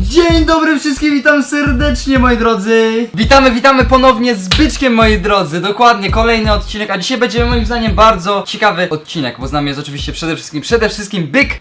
Dzień dobry wszystkim, witam serdecznie moi drodzy. Witamy, witamy ponownie z Byczkiem moi drodzy. Dokładnie, kolejny odcinek, a dzisiaj będzie moim zdaniem bardzo ciekawy odcinek Bo z nami jest oczywiście przede wszystkim, przede wszystkim Byk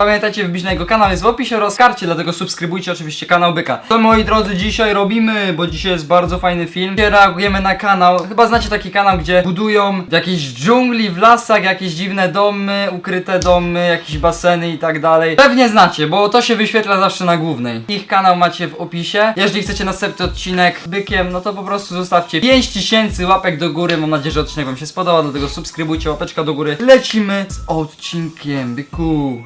Pamiętajcie, wbić na jego kanał jest w opisie oraz karcie, dlatego subskrybujcie oczywiście kanał Byka. To moi drodzy dzisiaj robimy, bo dzisiaj jest bardzo fajny film. Dzisiaj reagujemy na kanał, chyba znacie taki kanał, gdzie budują w jakiejś dżungli, w lasach jakieś dziwne domy, ukryte domy, jakieś baseny i tak dalej. Pewnie znacie, bo to się wyświetla zawsze na głównej. Ich kanał macie w opisie. Jeżeli chcecie następny odcinek Bykiem, no to po prostu zostawcie 5000 łapek do góry. Mam nadzieję, że odcinek wam się spodoba, dlatego subskrybujcie, łapeczka do góry. Lecimy z odcinkiem, Byku.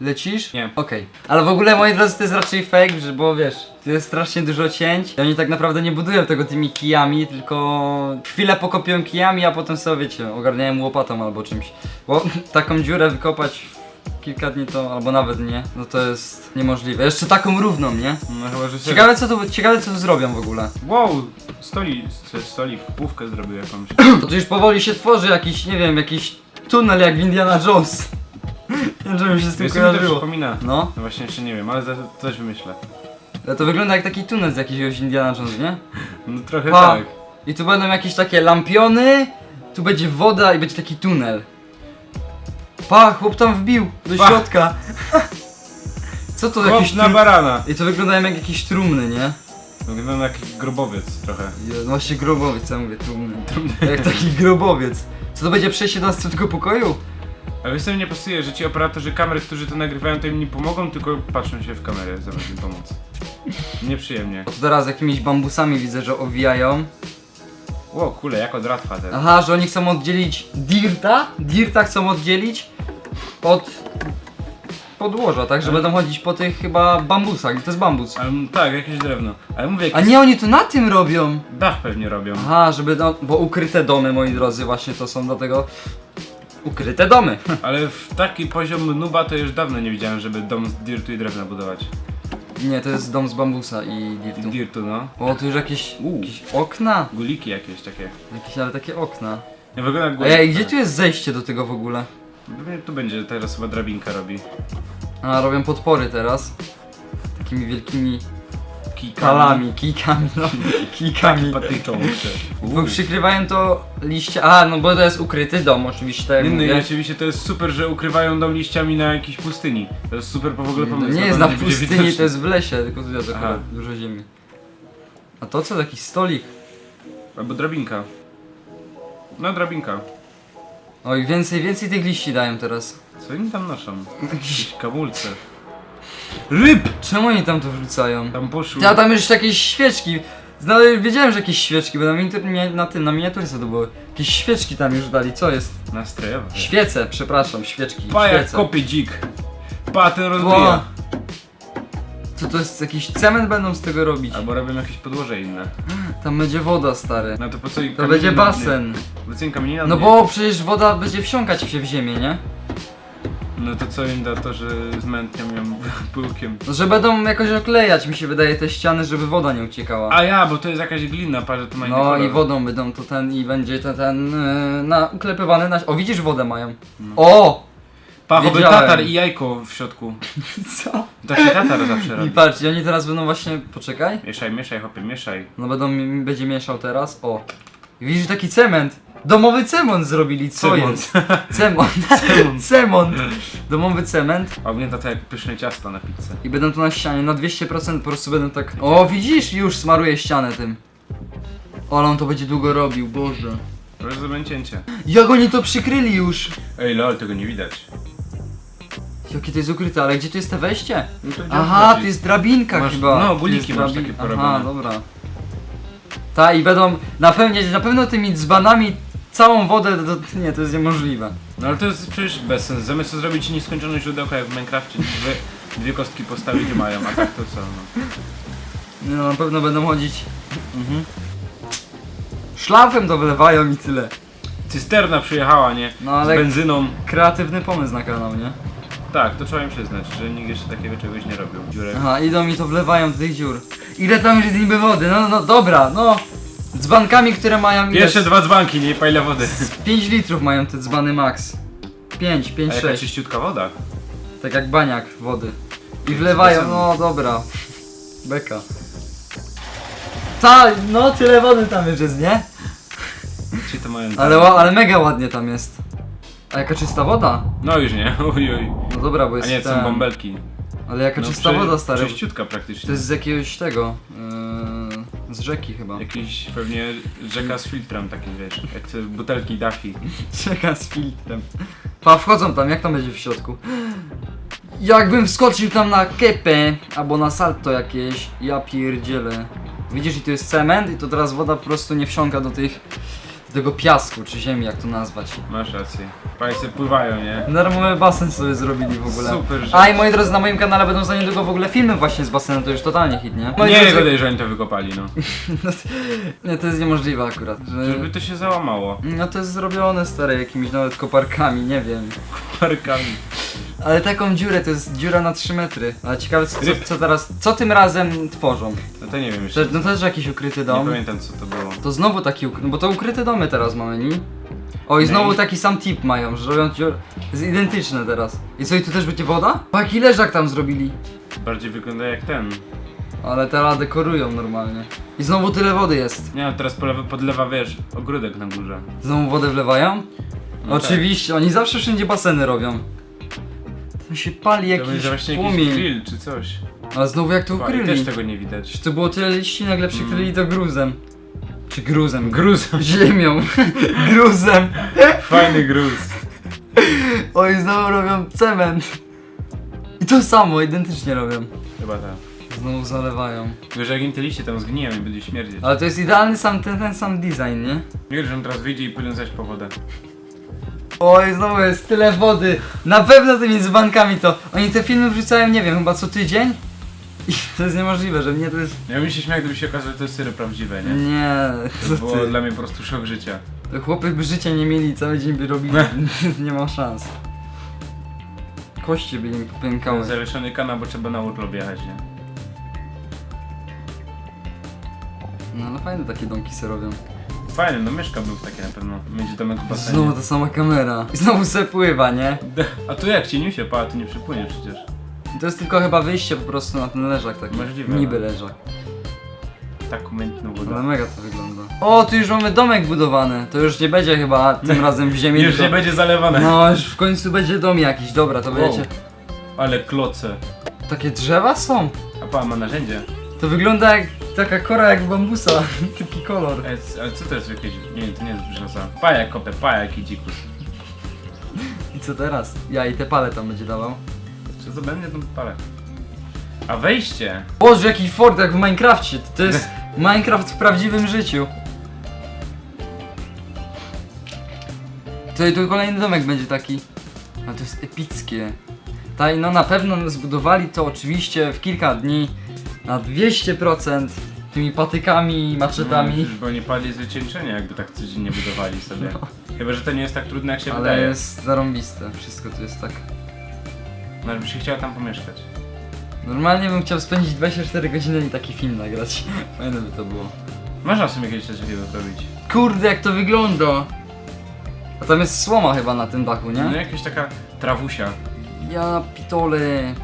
Lecisz? Nie. Okej. Ale w ogóle, moi drodzy, to jest raczej fake, że- bo wiesz, tu jest strasznie dużo cięć i oni tak naprawdę nie budują tego tymi kijami, tylko chwilę pokopią kijami, a potem sobie, wiecie, ogarniają łopatą albo czymś. Bo taką dziurę wykopać w kilka dni to, albo nawet nie, no to jest niemożliwe. Jeszcze taką równą, nie? No chyba, że Ciekawe co tu, ciekawe co tu zrobią w ogóle. Wow, stolik, stolik, półkę zrobił jakąś. To tu już powoli się tworzy jakiś, nie wiem, jakiś tunel jak w Indiana Jones. Żeby się z tym Wiesz, co mi to kojarzyło. przypomina? No. No właśnie jeszcze nie wiem, ale za- coś wymyślę. Ale to wygląda jak taki tunel z jakiegoś Indiana Jones, nie? No trochę Pa. tak. I tu będą jakieś takie lampiony, tu będzie woda i będzie taki tunel. Pa, chłop tam wbił do Pa. środka. Co to Chłop jakiś na barana. I to wyglądają jak jakieś trumny, nie? Wygląda jak grobowiec trochę. No właśnie grobowiec, co ja mówię, trumny. Jak taki grobowiec. Co to będzie przejście do następnego pokoju? Ale wiesz co mi nie pasuje, że ci operatorzy kamer, którzy to nagrywają, to im nie pomogą, tylko patrzą się w kamerę zamiast im pomóc. Nieprzyjemnie. To teraz jakimiś bambusami widzę, że owijają. Ło, kule, jak od ratwa ten. Aha, że oni chcą oddzielić dirta? Dirta chcą oddzielić od podłoża, tak? Że będą chodzić po tych chyba bambusach. To jest bambus. Ale, tak, jakieś drewno. Ale mówię, A jakiś nie, oni to na tym robią. dach pewnie robią. Aha, żeby, no, bo ukryte domy, moi drodzy, właśnie to są dlatego ukryte domy. Ale w taki poziom nuba to już dawno nie widziałem, żeby dom z dirtu i drewna budować. Nie, to jest dom z bambusa i dirtu. Dirtu, no. O, tu już jakieś, Uuu. jakieś okna. Guliki jakieś takie. Jakieś, ale takie okna. Nie wygląda jak Ej, gulik. gdzie tu jest zejście do tego w ogóle? Pewnie Tu będzie teraz chyba drabinka robi. A, robią podpory teraz. Takimi wielkimi Kijkami. kalami, kijkami, no, kijkami. Patyczą. Bo przykrywają to liście, a, no bo to jest ukryty dom, oczywiście, tak jak Nie, no i mówię. oczywiście to jest super, że ukrywają dom liściami na jakiejś pustyni. To jest super po w ogóle To pomysł. nie jest to na będzie pustyni, to jest w lesie, tylko tu jest Aha. akurat dużo ziemi. A to co, jakiś stolik? Albo drabinka. No drabinka. Oj, więcej, więcej tych liści dają teraz. Co oni tam noszą? Jakieś kamulce. Ryb! Czemu oni tam to wrzucają? Tam poszły. Ja tam jeszcze jakieś świeczki. Zna, wiedziałem, że jakieś świeczki, bo na, miniatur, nie- na tym, na miniaturce to były. Jakieś świeczki tam już dali, co jest? Nastrojowe. Świece, przepraszam, świeczki, Pa jak świece. kopie dzik. Pa ten rozbija. Co to jest, jakiś cement będą z tego robić? Albo robią jakieś podłoże inne. Tam będzie woda, stary. No to po co i To będzie basen. Po co im kamienina No bo przecież woda będzie wsiąkać się w ziemię, nie? No to co im da to, że zmętnią ją pyłkiem. No, że będą jakoś oklejać, mi się wydaje, te ściany, żeby woda nie uciekała. A ja, bo to jest jakaś glina, parę to ma inny No kolor. i wodą będą to ten i będzie to ten yy, na uklepywany na. O widzisz wodę mają. No. O! Pachowy Wiedziałem. tatar i jajko w środku. Co? Tak się tatar zawsze I robi. patrz, i oni teraz będą właśnie. Poczekaj. Mieszaj, mieszaj, hopie, mieszaj. No będą będzie mieszał teraz. O! Widzisz taki cement. Domowy cement zrobili, co Cemont. jest? Cemont. cement. Domowy cement. A u mnie tata jak pyszne ciasto na pizzę. I będą tu na ścianie, na 200% po prostu będą tak. O, widzisz? Już smaruje ścianę tym. O, ale on to będzie długo robił, Boże. To jest zamęcięcie. Jak oni to przykryli już? Ej lol, tego nie widać. Jakie to jest ukryte, ale gdzie tu jest to wejście? No to gdzie Aha, tu jest drabinka Masz- chyba. no, Tu guliki jest masz takie Aha, porobione. dobra. Ta i będą napełniać na pewno tymi dzbanami całą wodę do... Nie, to jest niemożliwe. No ale to jest przecież bez sensu. Zamiast to zrobić nieskończone źródełka jak w Minecrafcie, dwie, dwie kostki postawić mają, a tak to co no. No, na pewno będą chodzić... Mhm. Szlafem to wylewają i tyle. Cysterna przyjechała, nie? No, ale- Z benzyną. Kreatywny pomysł na kanał, nie? Tak, to trzeba im przyznać, że nikt jeszcze takiego czegoś nie robił. Dziurek. Aha, idą i to wlewają do tych dziur. Ile tam jest niby wody? No, no, dobra, no. Dzbankami, które mają ile? Pierwsze dwa dzbanki, nie pajle wody. 5 litrów mają te dzbany max. 5, 5, A jaka 6. czyściutka woda. Tak jak baniak wody. I wlewają, no dobra. Beka. Tak, no tyle wody tam już jest, nie? Ci to mają... Ale, ła- ale mega ładnie tam jest. A jaka czysta woda? No już nie, oj, oj. No dobra, bo A jest nie, to ten- są bąbelki. Ale jaka No, czysta woda, stary. Czyściutka praktycznie. To jest z jakiegoś tego, yy, z rzeki chyba. Jakiś pewnie rzeka z filtrem takim, wiesz, jak te butelki Daffy. Rzeka z filtrem. Pa, wchodzą tam, jak tam będzie w środku? Jakbym wskoczył tam na kepę, albo na salto jakieś, ja pierdzielę. Widzisz, i tu jest cement i to teraz woda po prostu nie wsiąka do tych, tego piasku, czy ziemi, jak to nazwać. Masz rację. Pajce pływają, nie? Darmowy basen sobie zrobili w ogóle. Super rzecz. A i moi drodzy, na moim kanale będą za niedługo w ogóle filmy właśnie z basenem, to już totalnie hit, nie? Moi Nie drodzy- gadaj, że oni to wykopali, no. Nie, to jest niemożliwe akurat. Że... Żeby to się załamało. No to jest zrobione stare jakimiś nawet koparkami, nie wiem. Parkami. Ale taką dziurę, to jest dziura na 3 metry. Ale ciekawe co, co, co teraz, co tym razem tworzą? No to nie wiem To, jeszcze. no to też jakiś ukryty Nie dom. pamiętam co to było. To znowu taki ukryty, bo to ukryte domy teraz mamy, nie? O i znowu Nie. taki sam tip mają, że robią dziur... Jest identyczne teraz. I co, i tu też będzie woda? O, jaki leżak tam zrobili. Bardziej wygląda jak ten. Ale teraz dekorują normalnie. I znowu tyle wody jest. Nie, no teraz polewa, podlewa, wiesz, ogródek na górze. Znowu wodę wlewają? No Oczywiście, oni zawsze wszędzie baseny robią. Tam się pali To jakiś będzie właśnie jakiś płomień. grill czy coś. Ale znowu jak to ukryli. też tego nie widać. Czy to było tyle liści, nagle przykryli to gruzem. Czy gruzem? Gruz. Ziemią. gruzem. Fajny gruz. Oj, znowu robią cement. I to samo, identycznie robią. Chyba tak. Znowu zalewają. Wiesz, jak im te liście tam zgniją i będzie śmierdzieć. Ale to jest idealny sam ten, ten sam design, nie? Wiesz, że on teraz wyjdzie i pójdą zaś po wodę. Oj, znowu jest tyle wody. Na pewno tymi dzbankami to. Oni te filmy wrzucają, nie wiem, chyba co tydzień? I to jest niemożliwe, że mnie to jest... Ja bym się śmiał, gdyby się okazało, że to jest sery prawdziwe, nie? Nie, To co było ty? dla mnie po prostu szok życia. Chłopy by życia nie mieli, cały dzień by robili. nie ma szans. Kości by im pękały. Zawieszony kanał, bo trzeba na urlop jechać, nie? No ale fajne takie domki se robią. Fajny, no mieszka był takie na pewno. Będzie domek w basenie. Znowu ta sama kamera. I znowu se pływa, nie? A tu jak cieniusie, pa, tu nie przypłynie przecież. To jest tylko chyba wyjście po prostu na ten leżak taki. Możliwe, Niby leżak. Tak umiejętną Ale wodę. mega to wygląda. O, tu już mamy domek budowany. To już nie będzie chyba tym razem w ziemi. Już tylko- nie będzie zalewane. No, już w końcu będzie dom jakiś. Dobra, to Wow. będziecie... Ale kloce. Takie drzewa są. A pa, ma narzędzie. To wygląda jak taka kora jak bambusa. Taki kolor. Ale, ale co to jest jakieś... Nie, to nie jest brzoza. Pajak kopę, pajak i dzikus. I co teraz? Ja i te pale tam będzie dawał. Co to będzie? No palek. A wejście! Boże, jaki fort jak w Minecrafcie. To jest Minecraft w prawdziwym życiu. Tutaj tu kolejny domek będzie taki. Ale to jest epickie. Tak, no na pewno zbudowali to oczywiście w kilka dni na 200% tymi patykami i maczetami. No, bo nie padli z wycieńczenia, jakby tak codziennie budowali sobie. Chyba, że to nie jest tak trudne, jak się Ale wydaje. jest zarąbiste. Wszystko tu jest tak. No, bym się chciał tam pomieszkać. Normalnie bym chciał spędzić 24 godziny i taki film nagrać. Fajne by to było. Można sobie kiedyś coś takiego zrobić. Kurde, jak to wygląda! A tam jest słoma chyba na tym dachu, No nie? jakaś taka trawusia. Ja pitole.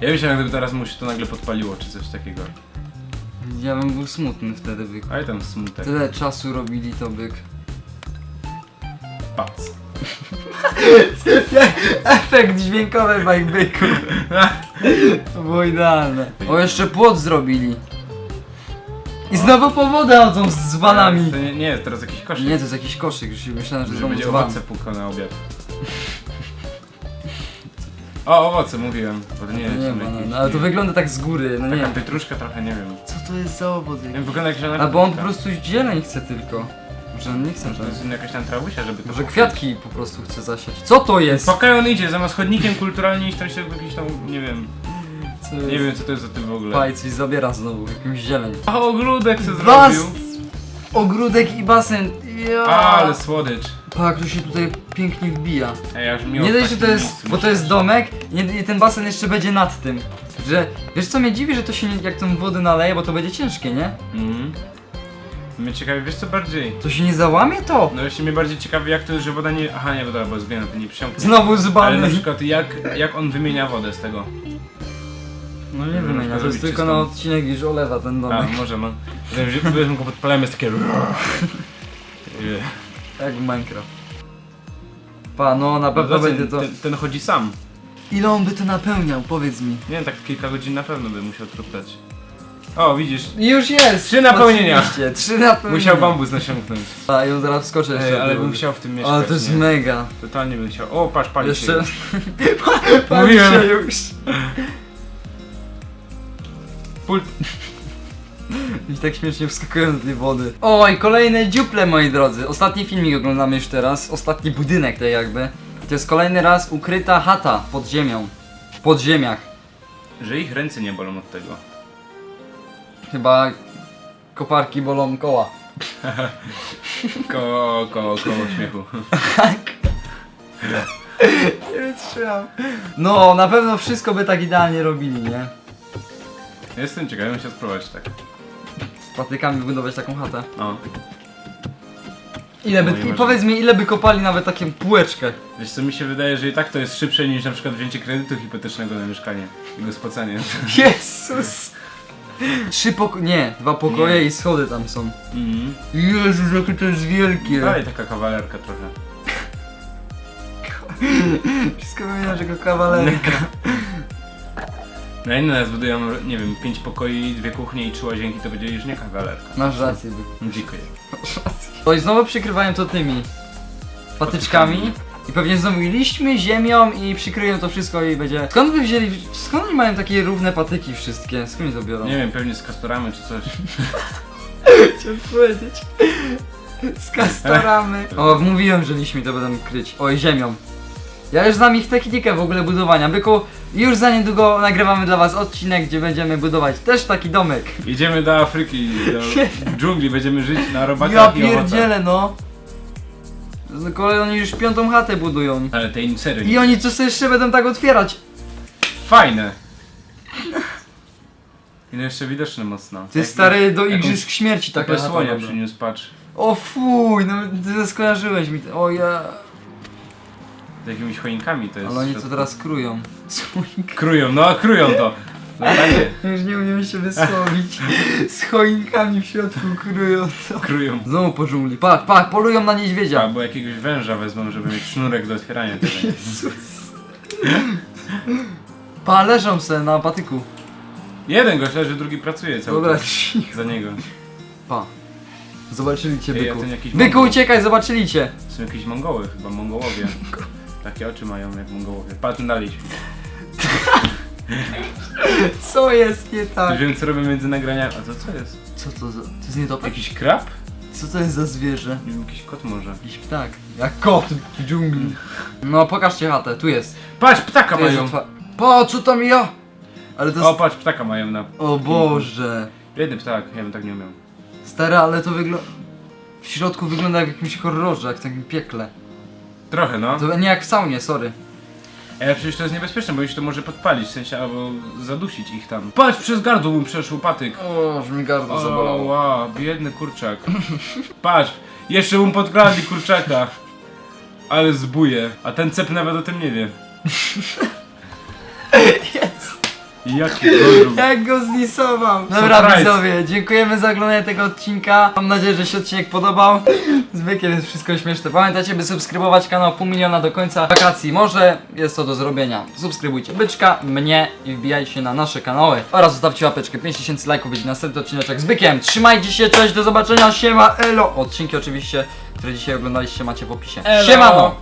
Ja myślałem, gdyby teraz mu się to nagle podpaliło, czy coś takiego. Ja bym był smutny wtedy, byk. Ale tam smutek. Tyle czasu robili to, byk. Pac. Efekt dźwiękowy bajk byku. To było idealne. O, jeszcze płot zrobili. I znowu po wodę chodzą z dzbanami. To nie, nie jest teraz jakiś koszyk. Nie, to jest jakiś koszyk, już myślałem, że że znowu będzie dzban. owoce pukał na obiad. O, owoce mówiłem, bo to nie jest Nie tam ma, no, no, ale to wygląda tak z góry, no nie Taka wiem. pietruszka trochę, nie wiem. Co to jest za owoc? Nie wiem, wygląda jak zielona Albo on po pietruszka. prostu zieleń chce tylko. Może on nie chce, Może to jest jakaś tam trawusia, żeby to Może kwiatki po prostu chce zasiać. Co to jest? Pakaj on idzie, zamiast chodnikiem kulturalnie iść tam się jakiś tam, nie wiem, Co nie jest? wiem co to jest za tym w ogóle. Paj, coś zabiera znowu, jakimś zieleń. A ogródek se Bas! zrobił. Ogródek i basen. Ja. Ale słodycz. Pak, tu się tutaj pięknie wbija. Ej, już miło Nie dość, że to jest, bo to jest domek i i ten basen jeszcze będzie nad tym. Że, wiesz co mnie dziwi, że to się nie, jak tą wodę naleje, bo to będzie ciężkie, nie? Mhm. Mnie ciekawi, wiesz co bardziej? To się nie załamie to? No właśnie mnie bardziej ciekawi jak to że woda nie... Aha, nie, woda, bo zginie, to nie przesiąknie. Znowu Ale na przykład jak, jak on wymienia wodę z tego? No nie wymienia, to jest tylko na odcinek, gdzieś olewa ten A, domek. może man. Wiem, że go podpalamy, jest takie... Jak w Minecraft. Pa, no na pewno No, będzie to... ten, ten chodzi sam. Ile on by to napełniał, powiedz mi. Nie wiem, tak kilka godzin na pewno by musiał truktać. O, widzisz, Już jest! Trzy napełnienia. Oczywiście, trzy napełnienia. musiał bambus nasiąknąć. A, i on zaraz wskoczy jeszcze. Ej, ale bym chciał w tym mieszkać, Ale to jest nie? mega. Totalnie bym chciał. O, patrz, pali Jeszcze... się. Mówiłem. się już. Pult. I tak śmiesznie wskakują do tej wody. Oj, kolejne dziuple moi drodzy. Ostatni filmik oglądamy już teraz. Ostatni budynek tak jakby. To jest kolejny raz ukryta chata pod ziemią. W podziemiach. Że ich ręce nie bolą od tego. Chyba koparki bolą koła. Koło, koło, koło śmiechu. Nie wytrzymam. No, na pewno wszystko by tak idealnie robili, nie? Jestem ciekawy, chciał spróbować tak. Patykami wybudować taką chatę. O. Ile by, Moje i powiedz mi, ile by kopali nawet taką półeczkę? Wiesz co, mi się wydaje, że i tak to jest szybsze niż na przykład wzięcie kredytu hipotecznego na mieszkanie. I go spłacanie. Jezus! Trzy poko... nie, dwa pokoje Nie. i schody tam są. Mhm. Jezus, jakie to jest wielkie! Dalej taka kawalerka trochę. Wszystko wymienia, że go kawalerka. Na inne zbudują, nie wiem, pięć pokoi, dwie kuchnie i trzy łazienki, to będzie już nie kawalerka. Masz rację, by. Dziękuję. Masz rację. I znowu przykrywają to tymi patyczkami. I pewnie znowu i liśćmi, ziemią i przykryją to wszystko i będzie... Skąd by wzięli... Skąd oni mają takie równe patyki wszystkie? Skąd oni to biorą? Nie wiem, pewnie z kastorami czy coś. Chciałem powiedzieć. Z kastoramy. O, mówiłem, że liśmi to będą kryć. Oj, ziemią. Ja już znam ich technikę w ogóle budowania. Byku, już za niedługo nagrywamy dla was odcinek, gdzie będziemy budować też taki domek. Idziemy do Afryki, do dżungli, będziemy żyć na Ja i owocach. pierdzielę, no. Z kolei oni już piątą chatę budują. Ale tej serio. I oni co sobie jeszcze będą tak otwierać? Fajne! I no jeszcze widoczne mocno. Jest stary do jakąś igrzysk śmierci taka chata słonia przyniósł, patrz. O fuj, no ty skojarzyłeś mi to. O ja. Jakimiś choinkami to jest. Ale oni to teraz krują. Słoik. Krują, no krują to. No takie, Już nie umiem się wysłowić. Z choinkami w środku krują to. krują. Znowu po dżungli. Polują na niedźwiedzia. Albo jakiegoś węża wezmą, żeby mieć sznurek do otwierania tego. Jezus. Pa, leżą se na patyku. Jeden gość leży, drugi pracuje cały Dobra, czas. cicho. Za niego. Pa. Zobaczyli cię, Ej, a byku. ten jakiś Byku, mongol. uciekaj, zobaczyli cię. Są jakieś Mongoły chyba, Mongołowie. Takie oczy mają jak Mongołowie. Patrz dalej. Co jest nie tak? Wiem co robię między nagraniami. A to co jest? Co to za... To jest nietoperz? Jakiś krab? Co to jest za zwierzę? Nie wiem, jakiś kot może. Jakiś ptak. Jak kot w dżungli. No, pokażcie chatę, tu jest. Patrz, ptaka Tu jest mają! otwa- Po, co tam ja? Ale to O, jest... patrz, ptaka mają na... O Boże. Biedny ptak, ja bym tak nie umiał. Stary, ale to wygląda... W środku wygląda jak w jakimś horrorze, jak w takim piekle. Trochę, no. To nie jak w saunie, sorry. Ale przecież to jest niebezpieczne, bo już to może podpalić, w sensie albo zadusić ich tam. Patrz, przez gardło mu przeszł patyk. O, aż mi gardło O, zabolało. wow, biedny kurczak. Patrz, jeszcze mu podkradli kurczaka. Ale zbuje, a ten cep nawet o tym nie wie. Jaki gorzów. Jak go zlisował! Dobra Surprise. widzowie, dziękujemy za oglądanie tego odcinka. Mam nadzieję, że się odcinek podobał. Zwykle jest wszystko śmieszne. Pamiętajcie, by subskrybować kanał pół miliona do końca wakacji. Może jest to do zrobienia. Subskrybujcie byczka, mnie i wbijajcie na nasze kanały. Oraz zostawcie łapeczkę. 5000 lajków będzie następny odcinek z bykiem. Trzymajcie się, cześć, do zobaczenia, siema, elo! Odcinki oczywiście, które dzisiaj oglądaliście macie w opisie. Elo. Siemano!